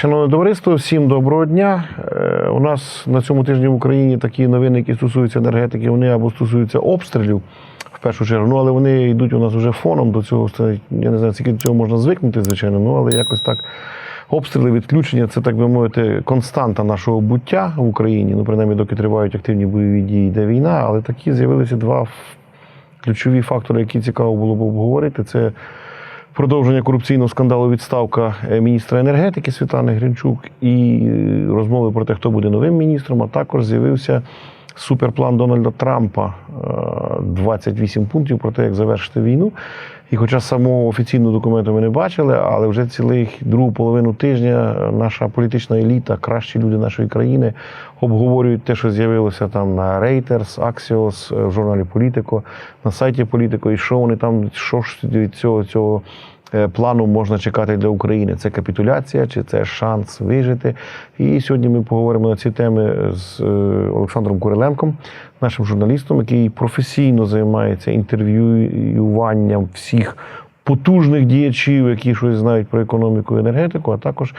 Шановне товариство, всім доброго дня. Е, У нас на цьому тижні в Україні такі новини, які стосуються енергетики, вони або стосуються обстрілів в першу чергу, ну але вони йдуть у нас вже фоном до цього. Я не знаю, скільки до цього можна звикнути, звичайно, ну але якось так. Обстріли, відключення це, так би мовити, константа нашого буття в Україні. Ну, принаймні, доки тривають активні бойові дії, йде війна, але такі з'явилися два ключові фактори, які цікаво було б обговорити. Це продовження корупційного скандалу відставка е, міністра енергетики Світлани Гринчук і е, розмови про те, хто буде новим міністром. А також з'явився суперплан Дональда Трампа е, 28 пунктів про те, як завершити війну. І хоча самого офіційного документу ми не бачили, але вже цілих другу половину тижня наша політична еліта, кращі люди нашої країни обговорюють те, що з'явилося там на Reuters, Axios, в журналі Політико, на сайті Політико, і що вони там, що ж від цього, цього плану можна чекати для України. Це капітуляція чи це шанс вижити? І сьогодні ми поговоримо на ці теми з е, Олександром Куриленком, нашим журналістом, який професійно займається інтерв'юванням всіх потужних діячів, які щось знають про економіку і енергетику, а також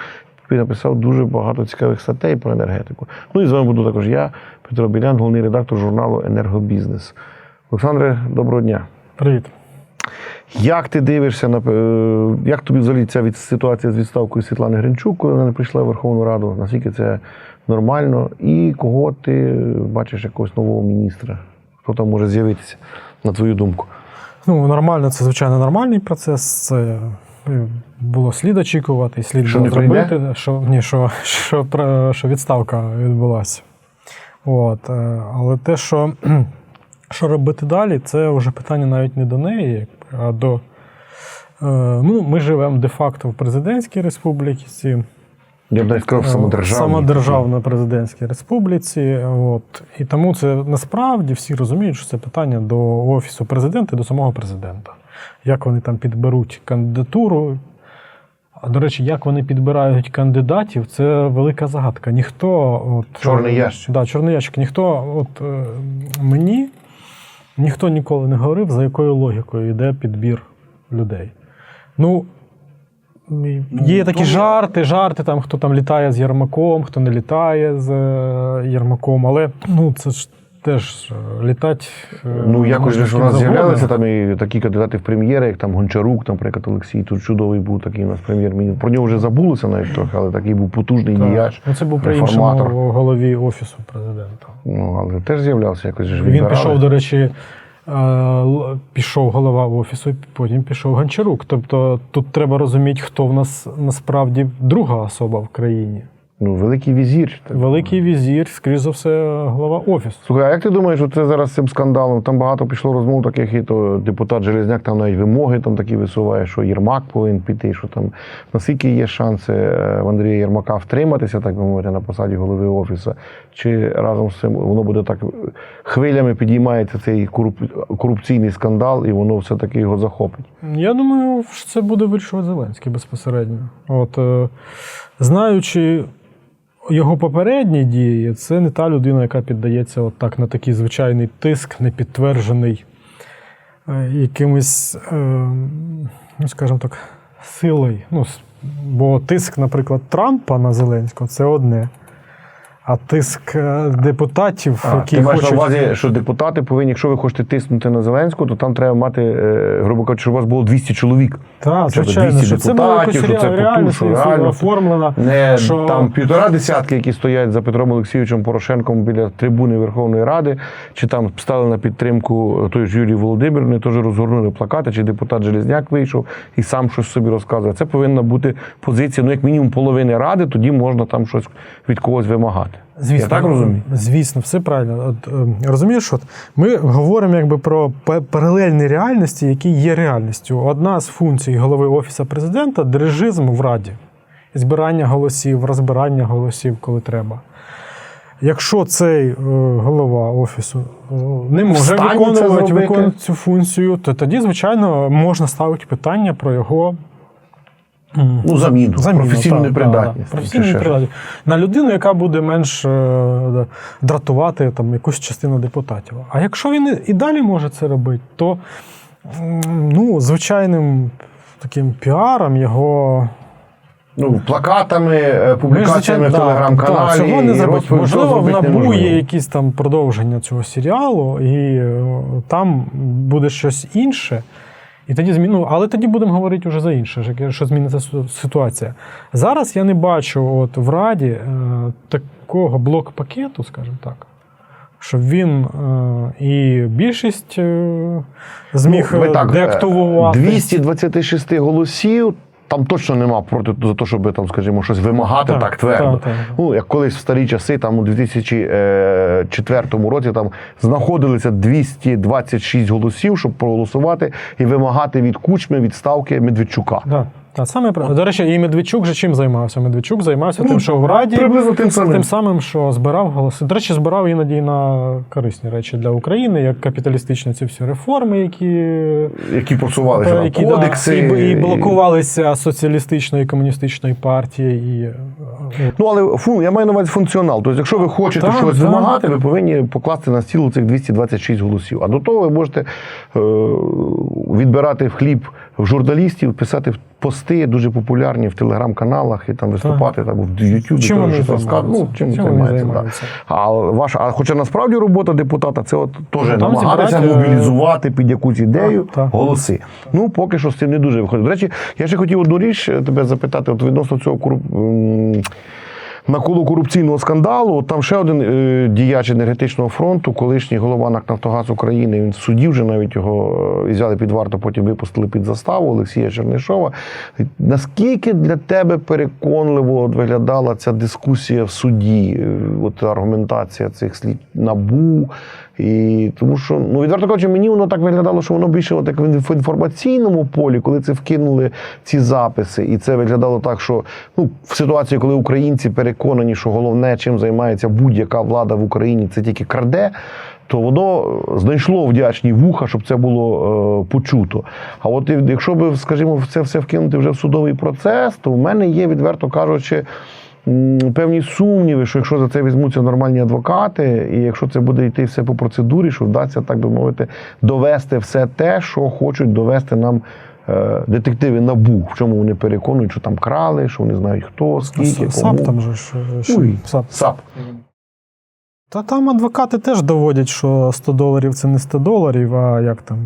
написав дуже багато цікавих статей про енергетику. Ну і з вами буду також я, Петро Білян, головний редактор журналу Енергобізнес. Олександре, доброго дня. Привіт. Як ти дивишся на е, як тобі взагалі ця від ситуація з відставкою Світлани Гринчук, коли вона не прийшла в Верховну Раду? Наскільки це нормально? І кого ти бачиш якогось нового міністра? Хто там може з'явитися, на твою думку? Ну, нормально, це звичайно нормальний процес. Це е, було слід очікувати, слід Що було зробити, що, ні, що, що, що відставка відбулася. От, е, але те, що, що робити далі, це вже питання навіть не до неї, а до. е, Ну, ми живемо де-факто в президентській республіці. Я б навіть сказав самодержавний. Самодержавна президентській республіці. От. І тому це насправді всі розуміють, що це питання до Офісу президента і до самого президента. Як вони там підберуть кандидатуру. А до речі, як вони підбирають кандидатів, це велика загадка. Ніхто. От, Чорний ящик. Да, чорний ящик. Ніхто, от е, мені ніхто ніколи не говорив, за якою логікою йде підбір людей. Ну, Є такі жарти, жарти, там, хто там літає з Ярмаком, хто не літає з Ярмаком, але ну, це ж теж літати. е, Ну, якось ж у нас з'являлися там і такі кандидати в прем'єри, як там Гончарук, там, наприклад, Олексій, тут чудовий був такий у нас прем'єр-міністр. Про нього вже забулося навіть трохи, але такий був потужний Так. діяч. Ну, це був при іншому голові Офісу президента. Ну, але теж з'являвся якось ж Він пішов, до речі, е, пішов голова офісу, потім пішов Гончарук. Тобто тут треба розуміти, хто в нас насправді друга особа в країні. Ну, великий візір. Так. Великий візір, скоріш за все, голова офісу. Слухай, а як ти думаєш, що це зараз з цим скандалом? Там багато пішло розмов таких, і то депутат Железняк там навіть вимоги там такі висуває, що Єрмак повинен піти, що там наскільки є шанси е, в Андрія Єрмака втриматися, так би мовити, на посаді голови офісу, чи разом з цим воно буде так хвилями підіймається цей коруп- корупційний скандал, і воно все-таки його захопить. Я думаю, що це буде вирішувати Зеленський безпосередньо. От, е, знаючи його попередні дії, це не та людина, яка піддається от так на такий звичайний тиск, не підтверджений е, якимось, е, ну, скажімо так, силою. Ну, бо тиск, наприклад, Трампа на Зеленського це одне. А тиск е, депутатів, А, які ти маєш хочуть... на увазі, що депутати повинні, якщо ви хочете тиснути на Зеленського, то там треба мати, е, грубо кажучи, щоб у вас було 200 чоловік. Так, Що це, звичайно, 200 що це було якось що це реально, реально, реально. оформлено. Не що... там півтора десятки, які стоять за Петром Олексійовичем Порошенком біля трибуни Верховної Ради, чи там стали на підтримку той ж Юрій Володимир, вони теж розгорнули плакати, чи депутат Железняк вийшов і сам щось собі розказує. Це повинна бути позиція, ну як мінімум половини ради, тоді можна там щось від когось вимагати. Звісно, Я так розумію? Звісно, все правильно. От, е, розумієш, от ми говоримо якби про паралельні реальності, які є реальністю. Одна з функцій голови Офісу президента дирижизм в Раді. Збирання голосів, розбирання голосів, коли треба. Якщо цей е, голова офісу е, не може виконувати, виконувати цю функцію, то тоді, звичайно, можна ставити питання про його Ну, заміну, Заміну, професійну так, непридатність. Професійну непридатність. На людину, яка буде менш е, дратувати там, якусь частину депутатів. А якщо він і- далі може це робити, то ну, звичайним таким піаром його Ну, плакатами, е, публікаціями в телеграм-каналі. цього не розповідь, Можливо, в набу є якісь там продовження цього серіалу, і е, там буде щось інше. І тоді зміну, але тоді будемо говорити вже за інше, що- зміниться ситуація. Зараз я не бачу от в Раді е, такого блок-пакету, скажімо так, щоб він е, і більшість е, зміг Ну, е, так, е, деактивувати. 226 голосів. Там точно нема проти за те, щоб там, скажімо, щось вимагати так, Так, твердо. так, так. Ну, як колись в старі часи, там у 2004 році там знаходилися 226 голосів, щоб проголосувати і вимагати від кучми відставки Медведчука. Да. Так, саме правильно. До речі, і Медведчук же чим займався? Медведчук займався Ну, тим, що в Раді приблизно тим самим. тим самим, що збирав голоси. До речі, збирав іноді на корисні речі для України, як капіталістичні ці всі реформи, які, Які просувалися на які кодекси. да, і, і блокувалися соціалістичної і комуністичної партії. І, е. Ну, але фун, я маю на увазі функціонал. Тобто, якщо ви хочете Так, щось вимагати, ви повинні покласти на стіл цих 226 голосів. А до того ви можете е, відбирати в хліб журналістів, писати пости дуже популярні в телеграм-каналах і там виступати там в Ютубі. Чим вони займаються? Ну, чим, Чим займаються? Да. А, ваш, а хоча насправді робота депутата це от теж там намагатися е, мобілізувати під якусь ідею Так, так. голоси. Ну, поки що з цим не дуже виходить. До речі, я ще хотів одну річ е, тебе запитати от відносно цього коруп... м, навколо корупційного скандалу. Там ще один е, діяч енергетичного фронту, колишній голова НАК «Нафтогаз України. Він в суді вже навіть його е, взяли під варту, потім випустили під заставу Олексія Чернишова. Наскільки для тебе переконливо виглядала ця дискусія в суді? Е, От аргументація цих слід набу. І тому що, ну відверто кажучи, мені воно так виглядало, що воно більше от як в інформаційному полі, коли це вкинули ці записи, і це виглядало так, що ну в ситуації, коли українці переконані, що головне, чим займається будь-яка влада в Україні, це тільки краде. То воно знайшло вдячні вуха, щоб це було е, почуто. А от якщо би, скажімо, це все вкинути вже в судовий процес, то в мене є, відверто кажучи, певні сумніви, що якщо за це візьмуться нормальні адвокати, і якщо це буде йти все по процедурі, що вдасться, так би мовити, довести все те, що хочуть довести нам. е, Детективи набу, в чому вони переконують, що там крали, що вони знають хто, скільки, кому. САП там же ж. е, Ой, САП. САП. Та там адвокати теж доводять, що 100 доларів це не 100 доларів, а як там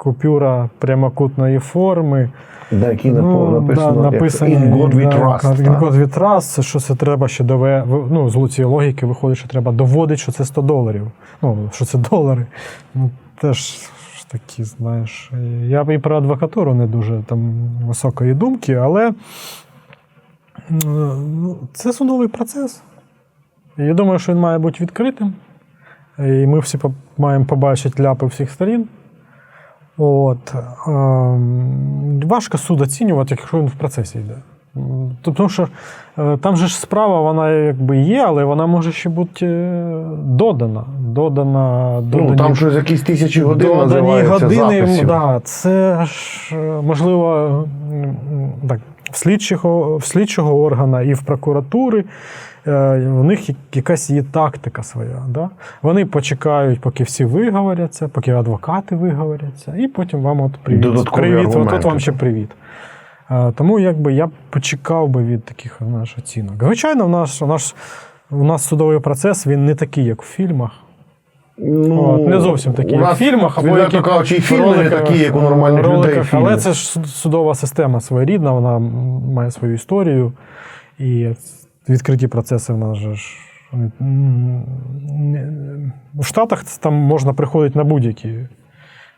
купюра прямокутної форми. На якій Ну, написано, да, як написано In God we да, trust. In. God we trust, що це треба ще дове... Ну, з луцієї логіки виходить, що треба доводити, що це 100 доларів. Ну, що це долари. Ну, теж такі, знаєш. Я б і про адвокатуру не дуже там високої думки, але ну, це судовий процес. Я думаю, що він має бути відкритим. І ми всі маємо побачити ляпи всіх сторін. От. Ем, важко суд оцінювати, якщо він в процесі йде. Тому що е, там же ж справа, вона якби є, але вона може ще бути е, додана. Додана, Ну, додані, там щось якісь тисячі годин додані години. записів. Да, це ж е, можливо так, в слідчого, в слідчого органа і в прокуратури. Е, У них якась є тактика своя. Да? Вони почекають, поки всі виговоряться, поки адвокати виговоряться, і потім вам от привіт. Додаткові привіт, от, вам ще привіт. Е, Тому якби я почекав би від таких знаєш, оцінок. Звичайно, в нас, у нас, у нас судовий процес він не такий, як в фільмах. Ну, От, не зовсім такі, у як в нас, фільмах, або які кажучи, і фільми не такі, як у нормальних людей. фільми. Але це ж судова система своєрідна, вона має свою історію. І відкриті процеси в нас же ж. У Штатах там можна приходити на будь-які,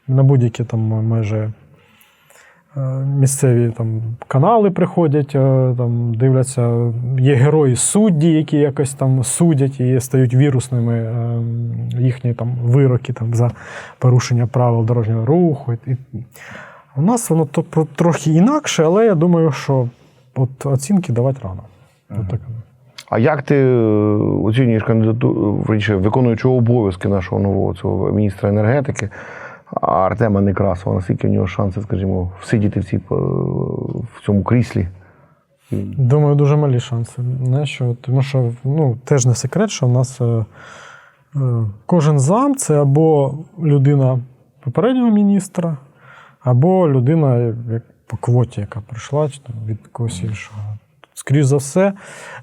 на будь-які там майже е, місцеві там, канали приходять, е, там, дивляться, є герої судді, які якось там судять і стають вірусними е, їхні там, вироки там, за порушення правил дорожнього руху. У нас воно про- трохи інакше, але я думаю, що от оцінки давати рано. От так. А як ти е, оцінюєш кандидатуру, виконуючого обов'язки нашого нового цього міністра енергетики Артема Некрасова? Наскільки в нього шанси, скажімо, всидіти в, цій, е, в цьому кріслі? Думаю, дуже малі шанси. Не, що, тому що ну, теж не секрет, що в нас е, е, кожен зам це або людина попереднього міністра, або людина, як по квоті, яка прийшла, від когось іншого. Скоріше за все,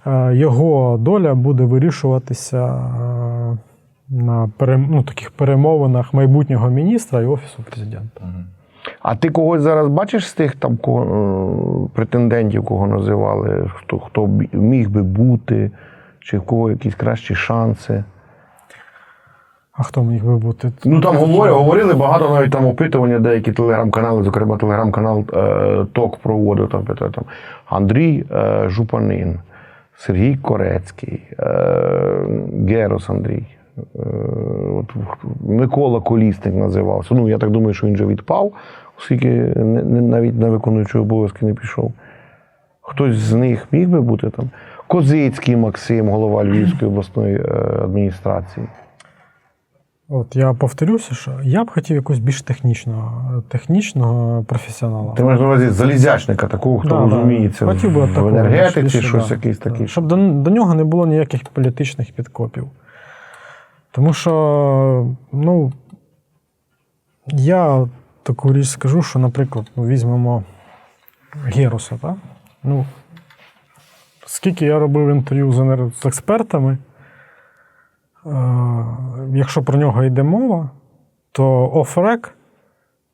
е, його доля буде вирішуватися е, на ну, таких перемовинах майбутнього міністра і офісу президента. А ти когось зараз бачиш з тих там е, претендентів, кого називали, хто, хто міг би бути, чи в кого якісь кращі шанси? А хто міг би бути? Ну там говорили, говорили багато навіть там опитування, деякі телеграм-канали, зокрема телеграм-канал е, ТОК проводив там, там Андрій е, Жупанин, Сергій Корецький, е, Герос Андрій. е, От, Микола Колісник називався. Ну, я так думаю, що він вже відпав, оскільки не, не- навіть на виконуючі обов'язки не пішов. Хтось з них міг би бути там. Козицький Максим, голова Львівської обласної е, адміністрації. От я повторюся, що я б хотів якогось більш технічного, технічного професіонала. Ти маєш на увазі залізячника, такого, хто Да, да. розуміється Хотів би в такого, енергетиці, більше, щось да. якийсь такий. Щоб до, до нього не було ніяких політичних підкопів. Тому що, ну, я таку річ скажу, що, наприклад, ну, візьмемо Геруса, так? Ну, скільки я робив інтерв'ю з, експертами, якщо про нього йде мова, то офрек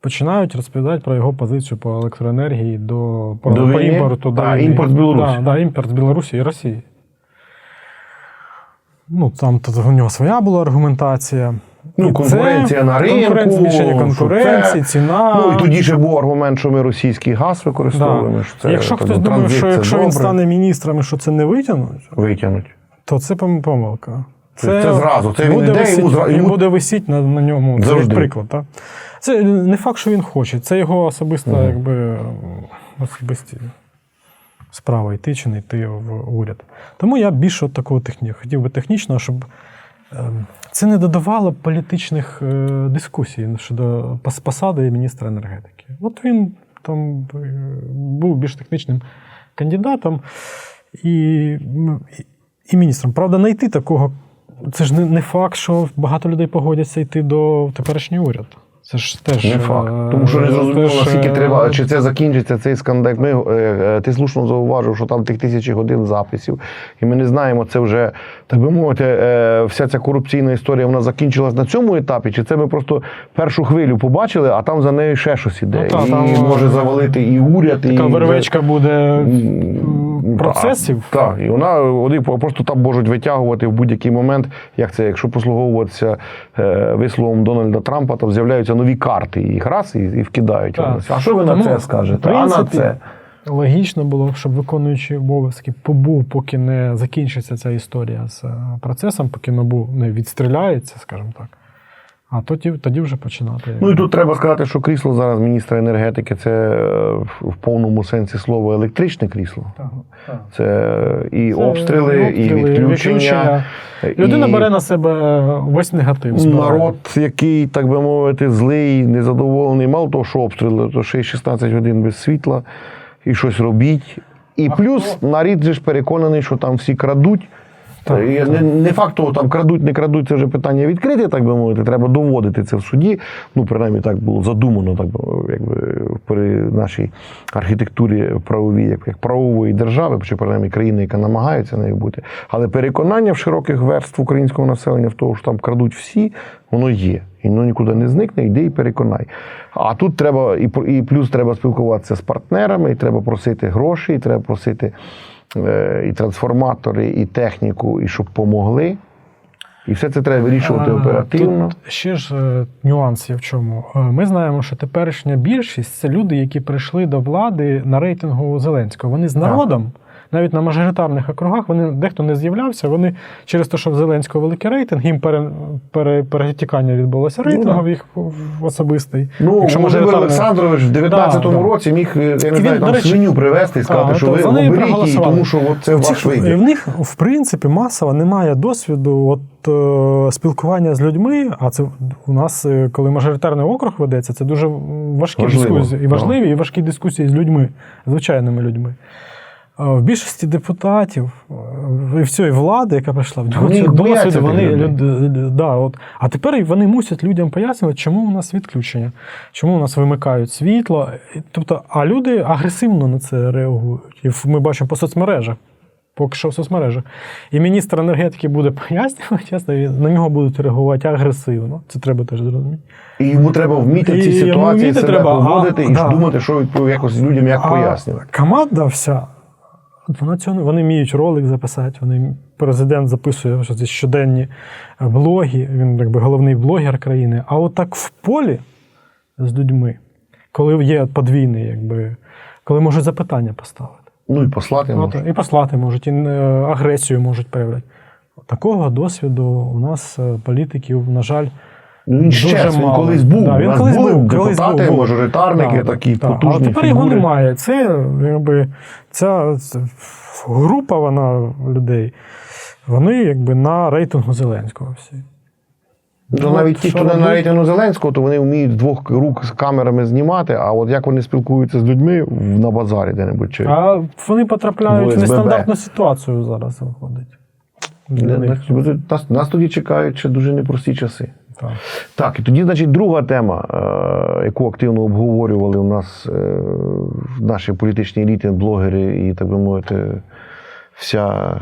починають розповідати про його позицію по електроенергії до, по, До по імпорту. до А, війни. імпорт з Білорусі. Да, да, імпорт з Білорусі і Росії. Ну, там у нього своя була аргументація. Ну, І конкуренція це, на ринку, збільшення конкуренції, це- ціна. Ну і тоді ще був аргумент, що ми російський газ використовуємо. Да. Що це, Якщо хтось думає, що якщо він добре, стане міністром і що це не витягнуть, витягнуть. то це помилка. Це- це зразу, це він буде іде, висіть, йому він йому- буде висіти на, на ньому. Завжди. приклад. Так? Це не факт, що він хоче, це його особиста Мгм. якби, особисті справа йти чи не йти в уряд. Тому я більше от такого техні... хотів би технічного, щоб е, це не додавало політичних е, дискусій щодо пос- посади міністра енергетики. От він там е, був більш технічним кандидатом і, і, і міністром. Правда, знайти такого. Це ж не, не факт, що багато людей погодяться йти до теперішнього уряду. Це ж теж Не факт. е, Тому що не зрозуміло, теж, наскільки е, треба, чи це закінчиться цей скандал. Ми, е, е, ти слушно зауважив, що там тих тисячі годин записів, і ми не знаємо, це вже, так би мовити, е, вся ця корупційна історія вона закінчилась на цьому етапі, чи це ми просто першу хвилю побачили, а там за нею ще щось іде. Ну, та, і там, може е, завалити і уряд, і Така вервечка буде процесів. Так, і вона вони просто там можуть витягувати в будь-який момент. Як це, якщо послуговуватися е, висловом Дональда Трампа, там з'являються нові карти, їх раз і, і вкидають. А що ви на це скажете? А на це? Логічно було, щоб виконуючий обов'язки побув, поки не закінчиться ця історія з е, процесом, поки НАБУ не відстріляється, скажімо так. А тоді, тоді вже починати. Ну і тут треба сказати, що крісло зараз міністра енергетики це е, в повному сенсі слова електричне крісло. Так, так. Це і Це обстріли, і обстріли, відключення. Людина і- бере на себе весь негатив. збирає. Народ, який, так би мовити, злий, незадоволений, мало того, що обстріли, то ще й 16 годин без світла і щось робіть. І плюс нарід же ж переконаний, що там всі крадуть. Так, не, не факт того, там крадуть, не крадуть, це вже питання відкрите, так би мовити. Треба доводити це в суді. Ну, принаймні, так було задумано, так якби при нашій архітектурі правовій, як, як правової держави, чи принаймні країни, яка намагається нею бути. Але переконання в широких верств українського населення в тому, що там крадуть всі, воно є. І воно нікуди не зникне, йди і переконай. А тут треба, і, і плюс треба спілкуватися з партнерами, і треба просити гроші, і треба просити і трансформатори, і техніку, і щоб помогли. І все це треба вирішувати оперативно. Тут ще ж е, нюанс є в чому. Е, Ми знаємо, що теперішня більшість це люди, які прийшли до влади на рейтингу Зеленського. Вони з народом. Навіть на мажоритарних округах вони дехто не з'являвся. Вони через те, що в Зеленського великий рейтинг, їм пере, пере, перетікання відбулося рейтингу да. їх особистий. Ну, Якщо мажоритарне- Олександрович в 19-му Да, році міг, я не він, знаю, там речі- свиню привезти і сказати, А, що ви оберіть її, тому що от це Ці- ваш вибір. В них, в принципі, масово немає досвіду от, е, спілкування з людьми. А це у нас, е, коли мажоритарний округ ведеться, це дуже важкі Важливо, дискусії. І важливі, і важкі дискусії з людьми, звичайними людьми. В більшості депутатів е, і всієї влади, яка прийшла, в досвіду, вони людей. люд- да, от. А тепер вони мусять людям пояснювати, чому у нас відключення, чому у нас вимикають світло. Тобто, а люди агресивно на це реагують. І ми бачимо по соцмережах. Поки що в соцмережах. І міністр енергетики буде пояснювати, чесно, і на нього будуть реагувати агресивно. Це треба теж зрозуміти. І йому треба вміти ці ситуації вміти себе треба, а, і да. думати, що відпов- якось людям як А пояснювати. Команда вся, вона цього вони вміють ролик записати. Вони, президент записує що це щоденні блоги, він якби головний блогер країни. А от в полі з людьми, коли є подвійний, якби, коли можуть запитання поставити. Ну і послати можна. і послати можуть, і е, агресію можуть проявляти. Такого досвіду у нас е, політиків, на жаль, він ще він мало. колись був. Да, він колись були був, колись депутати, був, був. мажоритарники, такі да. потужні А тепер його немає. Це якби ця група вона людей. Вони якби на рейтингу Зеленського всі. Ну, навіть ті, хто не на рейтингу Зеленського, то вони вміють з двох рук з камерами знімати, а от як вони спілкуються з людьми на базарі де-небудь чи. А вони потрапляють В в нестандартну ситуацію зараз виходить. Нас, нас тоді чекають ще дуже непрості часи. Так. І тоді, значить, друга тема, е, яку активно обговорювали у нас е, наші політичні еліти, блогери і, так би мовити, вся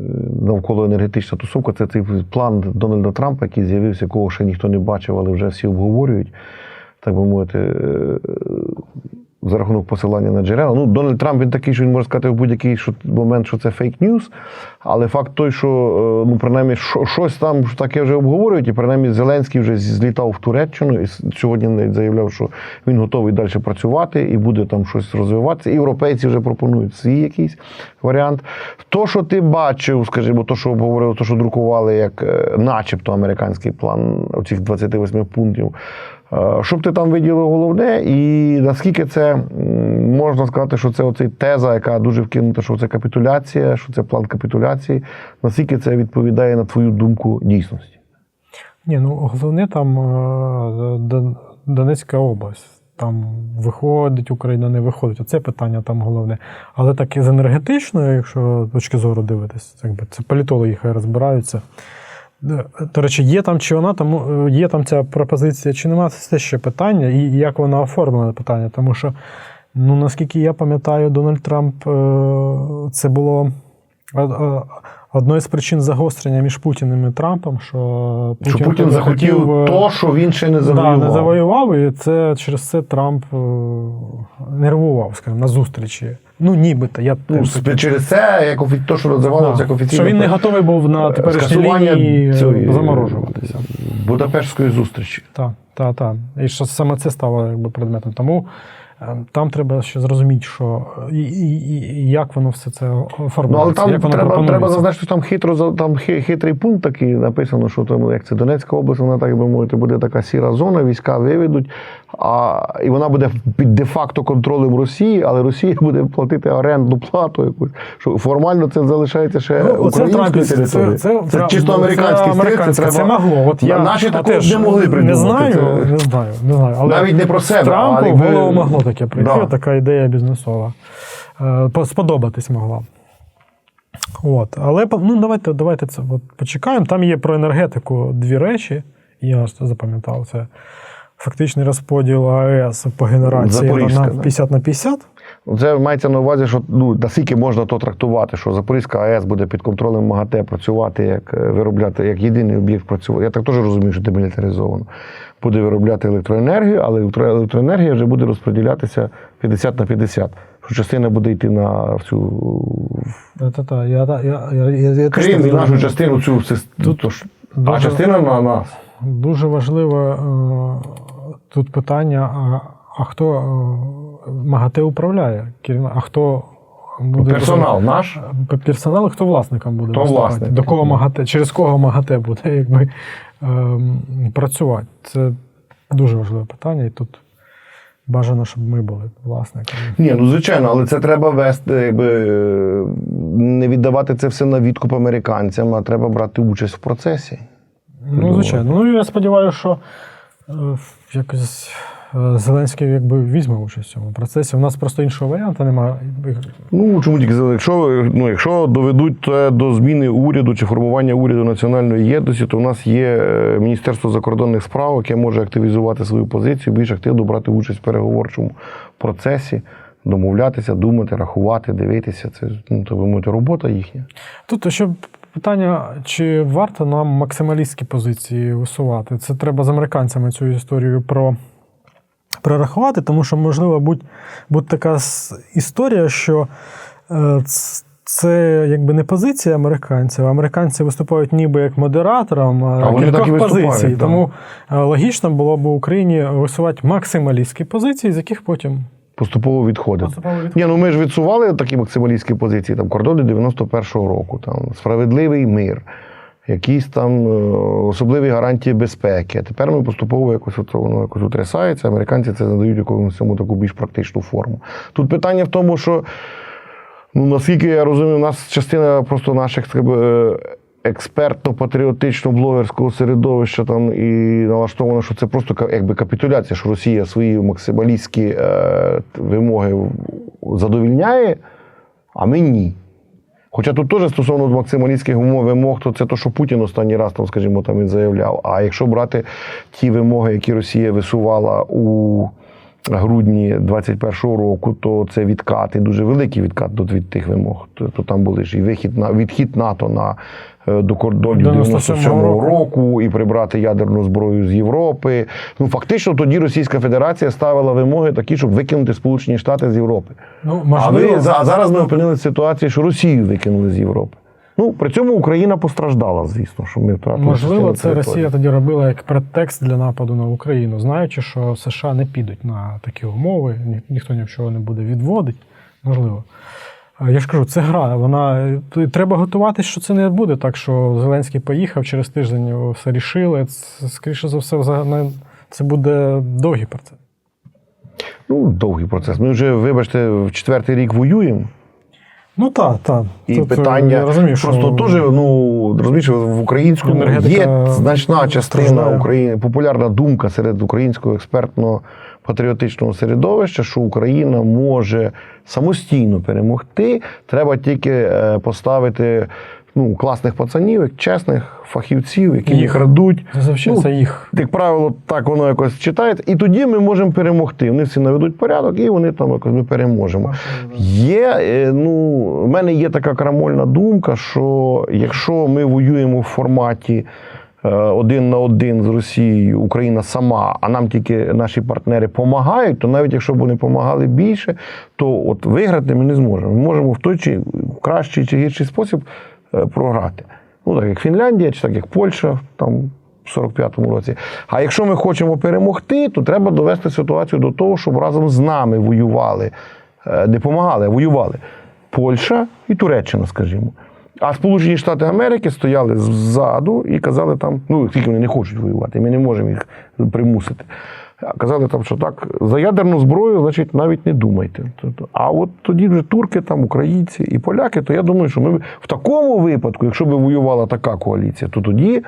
е, навколо енергетична тусовка, це цей план Дональда Трампа, який з'явився, якого ще ніхто не бачив, але вже всі обговорюють, так би мовити. За рахунок посилання на джерела. Ну, Дональд Трамп він такий, що він може сказати в будь-який момент, що це фейк ньюс. Але факт той, що е, ну, принаймні, щось там таке вже обговорюють, і принаймні Зеленський вже злітав в Туреччину і сьогодні навіть заявляв, що він готовий далі працювати і буде там щось розвиватися. Європейці вже пропонують свій якийсь варіант. То, що ти бачив, скажімо, то, що обговорили, то, що друкували, як е, начебто американський план оцих 28 пунктів. Е, Що б ти там виділив головне, і наскільки це можна сказати, що це оцей теза, яка дуже вкинута, що це капітуляція, що це план капітуляції, наскільки це відповідає на твою думку дійсності? Ні, ну головне там е, Донецька область. Там виходить Україна, не виходить. Оце питання там головне. Але так і з енергетичною, якщо точки зору дивитись, якби це політологи хай розбираються. До речі, є там чи вона там е, є там ця пропозиція, чи нема, це ще питання, і як вона оформлена питання. Тому що, ну наскільки я пам'ятаю, Дональд Трамп е, це було одною з причин загострення між Путіним і Трампом, що Що Путін захотів е, то, що він ще не Да, завоював. не завоював, і це через це Трамп нервував, скажімо, на зустрічі. Ну, нібито. Я Ну, теж через це, як офі... то, що розвивалося, Да. як офіційно. Що він не готовий був на теперішній скасування лінії цієї, е, заморожуватися. Будапештської зустрічі. Так, так, так. І що саме це стало якби, предметом. Тому е, там треба ще зрозуміти, що і, і, і- і як воно все це Ну, але там як воно треба, треба зазначити, що там хитро там хитрий пункт такий написано, що там як це Донецька область, вона так би мовити, буде така сіра зона, війська виведуть, а і вона буде під де-факто контролем Росії, але Росія буде платити орендну плату якусь. Що формально це залишається ще Ну, українською Трамп- це- територією. це- це- чисто це американський американське, це, це могло. От я Наші а такого не могли придумати. Не знаю, Це- не знаю, не знаю. Але Навіть не про себе, Трампу а в якби- голову могло таке прийти, Да. така ідея бізнесова. Е, Сподобатись могла. От. Але ну, давайте, давайте це от почекаємо. Там є про енергетику дві речі. Я запам'ятав. Це фактичний розподіл АЕС по генерації на 50 на 50. Це мається на увазі, що ну наскільки можна то трактувати, що Запорізька АЕС буде під контролем МАГАТЕ працювати, як е, виробляти, як єдиний об'єкт працювати. Я так теж розумію, що демілітаризовано. Буде виробляти електроенергію, але електроенергія вже буде розподілятися 50 на 50. Що частина буде йти на всю Та-та, я, я, я, я, я, я Крим і нашу частину цю сис- Тут то ж- а частина на нас. Дуже важливе е, тут питання: а, хто е, МАГАТЕ управляє? А хто буде Персонал наш. П- Персонал, хто власником буде Хто виступати? власник? До кого МАГАТЕ, через кого МАГАТЕ буде якби, ем, працювати? Це дуже важливе питання, і тут бажано, щоб ми були власниками. Ні, ну звичайно, але це треба вести, якби е, не віддавати це все на відкуп американцям, а треба брати участь в процесі. Ну, звичайно. Ну, я сподіваюся, що е, якось Зеленський якби візьме участь в цьому процесі. У нас просто іншого варіанту немає. Ну чому тільки якщо, ну, якщо доведуть це до зміни уряду чи формування уряду національної єдності, то в нас є е, Міністерство закордонних справ, яке може активізувати свою позицію, більш активно брати участь в переговорчому процесі, домовлятися, думати, рахувати, дивитися. Це ну, би мовити, робота їхня. Тут ще питання, чи варто нам максималістські позиції висувати? Це треба з американцями цю історію про. Прорахувати, тому що можливо будь, будь така історія, що е, це якби не позиція американців. Американці виступають ніби як модератором е, А кількох позицій. Тому е, логічно було б Україні висувати максималістські позиції, з яких потім Поступово поступово. Ні, ну ми ж відсували такі максималістські позиції, там кордони 91-го року, там справедливий мир, якісь там е, особливі гарантії безпеки. А тепер ми поступово якось от воно якось утрясається. Американці це надають якомусь таку більш практичну форму. Тут питання в тому, що ну наскільки я розумію, у нас частина просто наших е, експертно-патріотично-блогерського середовища там і налаштовано, що це просто якби капітуляція, що Росія свої максималістські е, вимоги задовільняє, а ми ні. Хоча тут теж стосовно максималістських умов вимог, то це то, що Путін останній раз там, скажімо, там він заявляв. А якщо брати ті вимоги, які Росія висувала у грудні 21-го року, то це відкати, дуже великий відкат від тих вимог. То, там були ж і вихід на відхід НАТО на до кордонів 97-го 97-го року. і прибрати ядерну зброю з Європи. Ну фактично тоді Російська Федерація ставила вимоги такі, щоб викинути Сполучені Штати з Європи. Ну, А, можливо, ви, а зараз ми опинилися в ситуації, що Росію викинули з Європи. Ну, при цьому Україна постраждала, звісно, що ми втратили. Можливо, це території. Росія тоді робила як претекст для нападу на Україну, знаючи, що США не підуть на такі умови, ні, ніхто ні в чого не буде відводити. Можливо. Я ж кажу, це гра. Вона е, треба готуватись, що це не буде так, що Зеленський поїхав через тиждень, все рішили. Це, скоріше за все, взагалі, це буде довгий процес. Ну, довгий процес. Ми вже, вибачте, в четвертий рік воюємо. Ну так, так. І Тут, е, питання я розумію, що просто теж, ну розумієш, в українському Енергетика є значна частина. України, популярна думка серед українського експертно-патріотичного середовища, що Україна може самостійно перемогти. Треба тільки е, поставити ну, класних пацанів, чесних фахівців, які Їх. крадуть. Зазвичай Ну, це їх. Як правило, так воно якось читається, і тоді ми можемо перемогти. Вони всі наведуть порядок, і вони там якось ми переможемо. Є, е, ну, в мене є така крамольна думка, що якщо ми воюємо в форматі один на один з Росією, Україна сама, а нам тільки наші партнери допомагають, то навіть якщо б вони допомагали більше, то от виграти ми не зможемо. Ми можемо в той чи в кращий чи гірший спосіб е, програти. Ну, так як Фінляндія, чи так як Польща там в 45-му році. А якщо ми хочемо перемогти, то треба довести ситуацію до того, щоб разом з нами воювали, е, допомагали, а воювали Польща і Туреччина, скажімо. А Сполучені Штати Америки стояли ззаду і казали там, ну тільки вони не хочуть воювати, ми не можемо їх примусити. Казали там, що так, за ядерну зброю, значить, навіть не думайте. Тобто, А от тоді вже турки, там, українці і поляки, то я думаю, що ми в такому випадку, якщо б воювала така коаліція, то тоді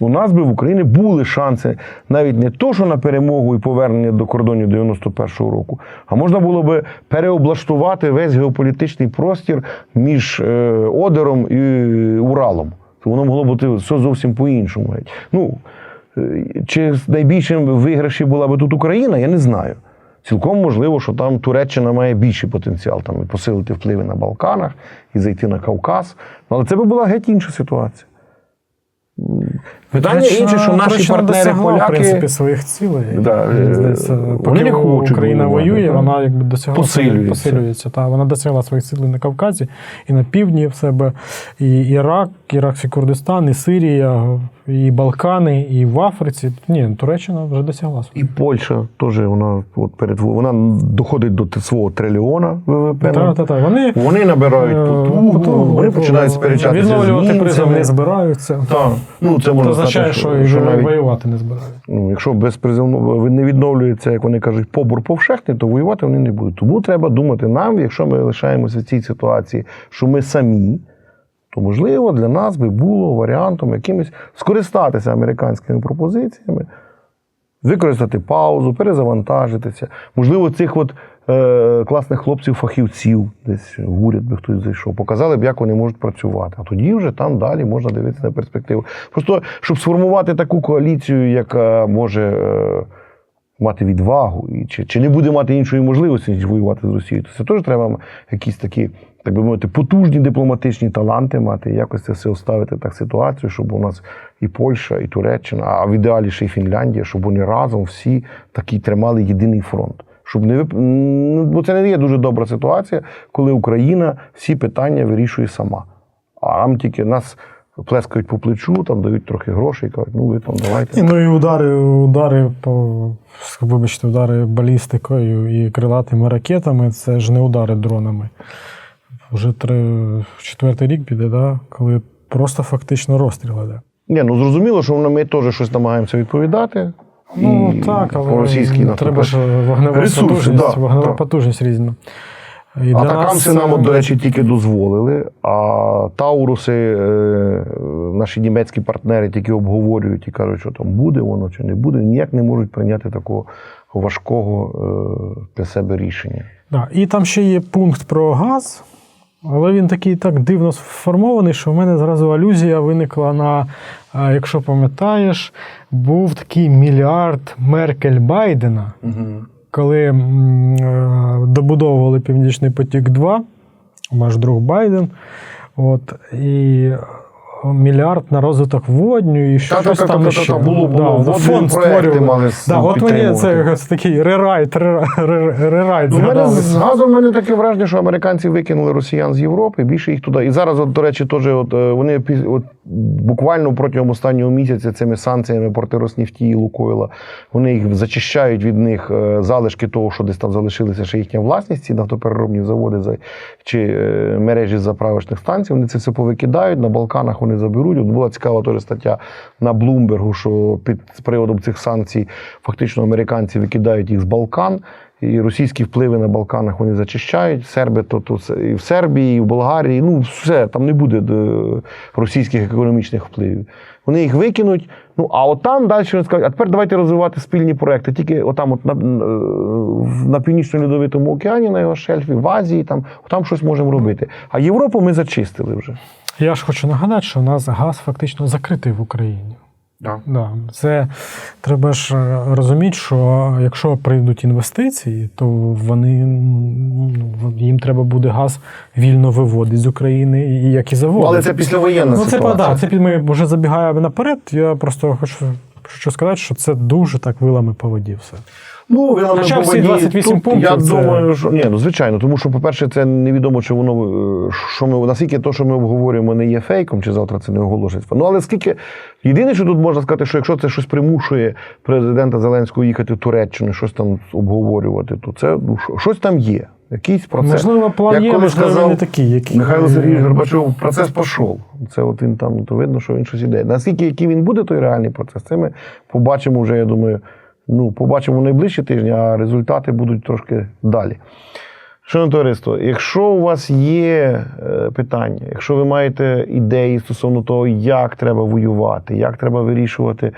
у нас би в Україні були шанси навіть не то, що на перемогу і повернення до кордонів 91-го року, а можна було би переоблаштувати весь геополітичний простір між е, Одером і Уралом. Воно могло бути все зовсім по-іншому. Ну, е, чи найбільшим виграші була би тут Україна, я не знаю. Цілком можливо, що там Туреччина має більший потенціал там, посилити впливи на Балканах і зайти на Кавказ. Але це би була геть інша ситуація. Питання Туреччина- інше, що наші Туреччина партнери досягла, в принципі, своїх цілей. Да, е, здається, вони поки не хочуть Україна воювати, воює, вона якби досягла Посилюється. посилюється. Та, вона досягла своїх цілей на Кавказі, і на півдні в себе, і Ірак, Іракський Курдистан, і Сирія, і Балкани, і в Африці. Ні, Туреччина вже досягла своїх. І Польща теж вона от перед вона доходить до свого трильйона ВВП. Та, та, та. Вони Вони набирають е, потугу, вони починають сперечатися. Відновлювати призов не збираються. Так. Ну, це Це можна означає, що навіть, воювати не збираються. ну, якщо безпризовно не відновлюється, як вони кажуть, побор повшехний, то воювати вони не будуть. Тому треба думати нам, якщо ми лишаємося в цій ситуації, що ми самі, то можливо для нас би було варіантом якимось скористатися американськими пропозиціями, використати паузу, перезавантажитися. Можливо, цих от е, класних хлопців-фахівців десь в уряд би хтось зайшов, показали б, як вони можуть працювати. А тоді вже там далі можна дивитися на перспективу. Просто щоб сформувати таку коаліцію, яка може. Е, Мати відвагу, і чи, чи не буде мати іншої можливості, ніж воювати з Росією, то це теж треба якісь такі, так би мовити, потужні дипломатичні таланти мати, якось це все оставити так ситуацію, щоб у нас і Польща, і Туреччина, а в ідеалі ще й Фінляндія, щоб вони разом всі такі тримали єдиний фронт. Щоб не вип... ну, бо це не є дуже добра ситуація, коли Україна всі питання вирішує сама. А нам тільки нас плескають по плечу, там дають трохи грошей, кажуть, ну ви там давайте. І, ну і удари, удари по вибачте, удари балістикою і крилатими ракетами це ж не удари дронами. Вже три, четвертий рік піде, да? коли просто фактично розстріл іде. Ні, ну зрозуміло, що ми теж щось намагаємося відповідати. Ну І так, але по-російськи, треба ж вогнева Ресурси, потужність, да, вогнева да. потужність різна. І А для нас, нам, от, до речі, тільки дозволили, а тауруси, е, наші німецькі партнери тільки обговорюють і кажуть, що там буде воно чи не буде, ніяк не можуть прийняти такого важкого е, для себе рішення. Да. І там ще є пункт про газ, але він такий так дивно сформований, що в мене зразу алюзія виникла на, якщо пам'ятаєш, був такий мільярд Меркель Байдена, коли е, добудовували Північний потік 2, наш друг Байден. От, і мільярд на розвиток водню і що щось там Та-та-та-та-та-та, ще. було, було. Водні фонд створювали. мали Да, от мені це якось такий рерайт, рерайт, рерайт Ну, мене з газом мене таке враження, що американці викинули росіян з Європи, більше їх туди. І зараз, от, до речі, теж от, е, вони от, буквально протягом останнього місяця цими санкціями проти Роснефті і Лукойла, вони їх зачищають від них е, залишки того, що десь там залишилися ще їхня власність, ці нафтопереробні заводи чи е, мережі заправочних станцій. Вони це все повикидають, на Балканах вони заберуть. От була цікава теж стаття на Блумбергу, що під приводом цих санкцій фактично американці викидають їх з Балкан. І російські впливи на Балканах вони зачищають. Серби то, то і в Сербії, і в Болгарії. Ну, все, там не буде е, російських економічних впливів. Вони їх викинуть. Ну, а от там далі вони скажуть, а тепер давайте розвивати спільні проекти. Тільки отам, от на, е, на північно-льодовитому океані, на його шельфі, в Азії, там, там щось можемо робити. А Європу ми зачистили вже. Я ж хочу нагадати, що у нас газ фактично закритий в Україні. Да. Це треба ж е, розуміти, що якщо прийдуть інвестиції, то вони ну, їм треба буде газ вільно виводити з України, і як і заводити. Але це післявоєнна ну, це, да, це під- ми вже забігаємо наперед. Я просто хочу, хочу сказати, що це дуже так вилами по воді все. Ну, нам Хоча всі 28 тут, пунктів Я це- думаю, що ні, ну звичайно, тому що, по-перше, це невідомо, чи воно е, що ми наскільки то, що ми обговорюємо, не є фейком, чи завтра це не оголошується. Ну але скільки єдине, що тут можна сказати, що якщо це щось примушує президента Зеленського їхати в Туреччину, щось там обговорювати, то це ну, щось там є. Якийсь процес. Можливо, план Як є, можливо, сказав не такий, який Михайло Сергійович Горбачов, процес пішов. Це от він там, то видно, що він щось іде. Наскільки який він буде, той реальний процес, це ми побачимо вже, я думаю, ну, побачимо найближчі тижні, а результати будуть трошки далі. Шановне товариство, якщо у вас є е, питання, якщо ви маєте ідеї стосовно того, як треба воювати, як треба вирішувати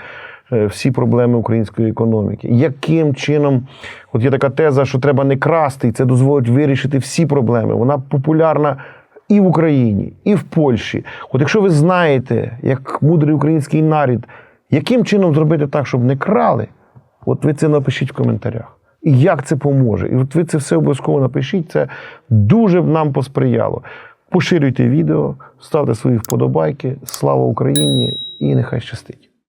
е, всі проблеми української економіки, яким чином, от є така теза, що треба не красти, і це дозволить вирішити всі проблеми. Вона популярна і в Україні, і в Польщі. От якщо ви знаєте, як мудрий український нарід, яким чином зробити так, щоб не крали, от ви це напишіть в коментарях. І як це поможе? І от ви це все обов'язково напишіть. Це дуже б нам посприяло. Поширюйте відео, ставте свої вподобайки. Слава Україні і нехай щастить!